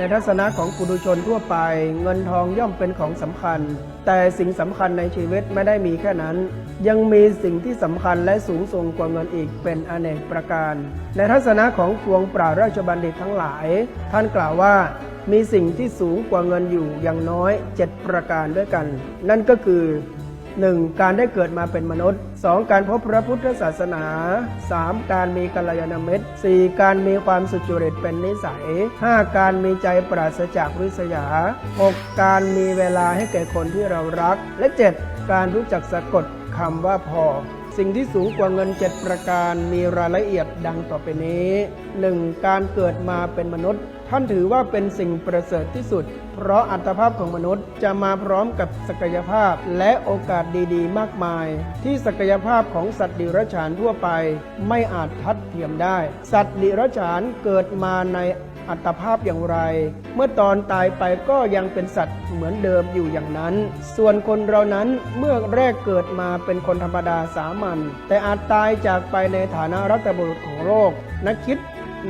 ในทัศนะของปุถุชนทั่วไป เงินทองย่อมเป็นของสำคัญ แต่สิ่งสำคัญในชีวิตไม่ได้มีแค่นั้น ยังมีสิ่งที่สำคัญและสูงส่งกว่าเงินอีกเป็นอเนกประการ ในทัศนะของพวงปราราชบัณฑิตทั้งหลาย ท่านกล่าวว่ามีสิ่งที่สูงกว่าเงินอยู่อย่างน้อย 7 ประการด้วยกัน นั่นก็คือ 1. การได้เกิดมาเป็นมนุษย์ 2. การพบพระพุทธศาสนา 3. การมีกัลยาณมิตร 4. การมีความสุจริตเป็นนิสัย 5. การมีใจปราศจากวิสยา 6. การมีเวลาให้แก่คนที่เรารัก และ 7. การรู้จักสะกดคำว่าพอ สิ่งที่สูงกว่าเงิน 7 ประการมีรายละเอียดดังต่อไปนี้ 1. การเกิดมาเป็นมนุษย์ ท่านถือว่าเป็นสิ่งประเสริฐที่สุด เพราะอัตภาพของมนุษย์จะมาพร้อมกับศักยภาพและโอกาสดีๆ มากมาย ที่ศักยภาพของสัตว์ดิรัจฉานทั่วไป ไม่อาจทัดเทียมได้ สัตว์ดิรัจฉานเกิดมาใน อัตภาพอย่างไร เมื่อตอนตายไปก็ยังเป็นสัตว์เหมือนเดิมอยู่อย่างนั้น ส่วนคนเรานั้นเมื่อแรกเกิดมาเป็นคนธรรมดาสามัญแต่อาจตายจากไปในฐานะรัตบุรุษของโลกนักคิด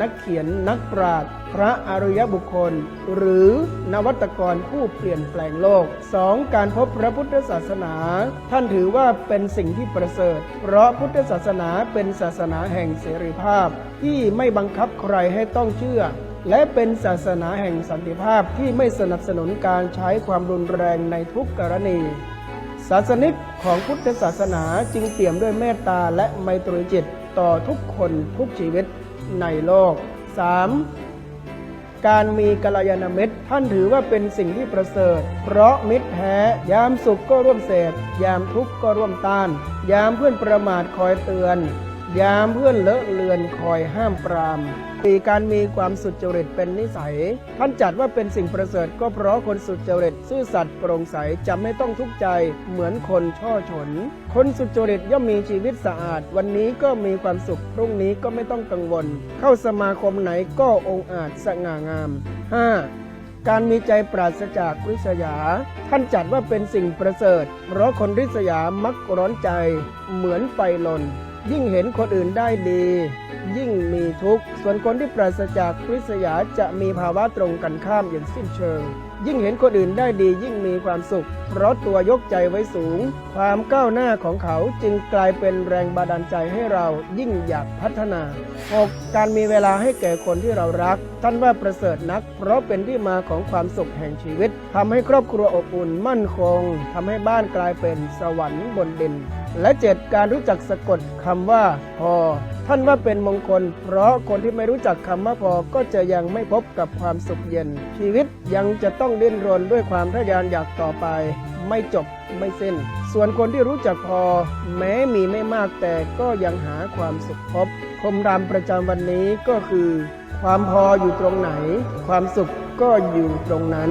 นักเขียนนักปราชญ์พระอริยบุคคล หรือนวัตกรผู้เปลี่ยนแปลงโลก 2. การพบพระพุทธศาสนา ท่านถือว่าเป็นสิ่งที่ประเสริฐ เพราะพุทธศาสนาเป็นศาสนาแห่งเสรีภาพ ที่ไม่บังคับใครให้ต้องเชื่อ และเป็นศาสนาแห่งสันติภาพที่ไม่สนับสนุนการใช้ความรุนแรงในทุกกรณี ศาสนิกของพุทธศาสนาจึงเปี่ยมด้วยเมตตาและไมตรีจิตต่อทุกคนทุกชีวิตในโลก 3. การมีกัลยาณมิตรท่านถือว่าเป็นสิ่งที่ประเสริฐ เพราะมิตรแท้ยามสุขก็ร่วมเสพยามทุกข์ก็ร่วมต้าน ยามเพื่อนประมาทคอยเตือน ยามเพื่อนเลอะเลือนคอยห้ามปรามมีการมีความสุจริตเป็นนิสัย ท่านจัดว่าเป็นสิ่งประเสริฐก็เพราะคนสุจริตซื่อสัตย์โปร่งใสจะไม่ต้องทุกข์ใจเหมือนคนช่อฉน คนสุจริตย่อมมีชีวิตสะอาด วันนี้ก็มีความสุขพรุ่งนี้ก็ไม่ต้องกังวล เข้าสมาคมไหนก็องอาจสง่างาม 5. การมีใจปราศจากริษยา ท่านจัดว่าเป็นสิ่งประเสริฐ เพราะคนริษยามักร้อนใจเหมือนไฟลน ยิ่งเห็นคนอื่นได้ดี ยิ่งมีทุกข์ ส่วนคนที่ปราศจากริษยาจะมีภาวะตรงกันข้ามอย่างสิ้นเชิง ยิ่งเห็นคนอื่นได้ดียิ่งมีความสุข เพราะตัวยกใจไว้สูง ความก้าวหน้าของเขาจึงกลายเป็นแรงบันดาลใจให้เรายิ่งอยากพัฒนา 6. การมีเวลาให้แก่คนที่เรารัก ท่านว่าประเสริฐนัก เพราะเป็นที่มาของความสุขแห่งชีวิตทำให้ครอบครัวอบอุ่นมั่นคงทำให้บ้านกลายเป็นสวรรค์บนดิน และ 7. การรู้จักสะกดคำว่าพอ ท่านว่าเป็นมงคล เพราะคนที่ไม่รู้จักคำว่าพอก็จะยังไม่พบกับความสุขเย็น ชีวิตยังจะต้องดิ้นรนด้วยความทะยานอยากต่อไป ไม่จบไม่สิ้น ส่วนคนที่รู้จักพอ แม้มีไม่มากแต่ก็ยังหาความสุขพบ คมรามประจำวันนี้ก็คือ ความพออยู่ตรงไหน ความสุขก็อยู่ตรงนั้น